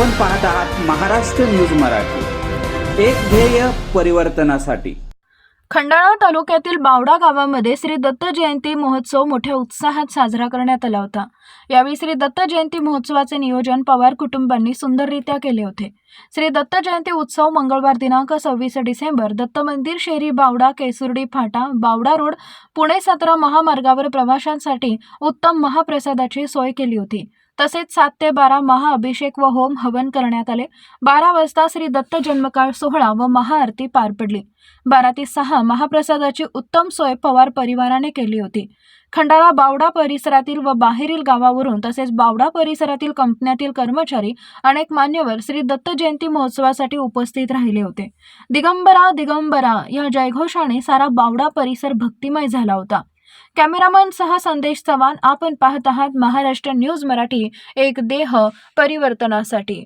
आपण पाहत आहात महाराष्ट्र न्यूज मराठी. एक ध्येय परिवर्तनासाठी. खंडाळा तालुक्यातील बावडा गावामध्ये श्री दत्त जयंती महोत्सव मोठ्या उत्साहात साजरा करण्यात आला होता. यावेळी श्री दत्त जयंती महोत्सवाचे नियोजन पवार कुटुंबांनी सुंदररित्या केले होते. श्री दत्त जयंती उत्सव मंगळवार दिनांक सव्वीस डिसेंबर दत्त मंदिर शेरी बावडा केसुर्डी फाटा बावडा रोड पुणे सतरा महामार्गावर प्रवाशांसाठी उत्तम महाप्रसादाची सोय केली होती. तसेच सात ते बारा महाअभिषेक व होम हवन करण्यात आले. बारा वाजता श्री दत्त जन्मकाळ सोहळा व महाआरती पार पडली. बारा ते सहा महाप्रसादाची उत्तम सोय पवार परिवाराने केली होती. खंडाळा बावडा परिसरातील व बाहेरील गावावरून तसेच बावडा परिसरातील कंपन्यातील कर्मचारी अनेक मान्यवर श्री दत्त जयंती महोत्सवासाठी उपस्थित राहिले होते. दिगंबरा दिगंबरा या जयघोषाने सारा बावडा परिसर भक्तिमय झाला होता. कॅमेरामन सह संदेश चव्हाण आपण पाहत आहात महाराष्ट्र न्यूज मराठी एक देह परिवर्तनासाठी.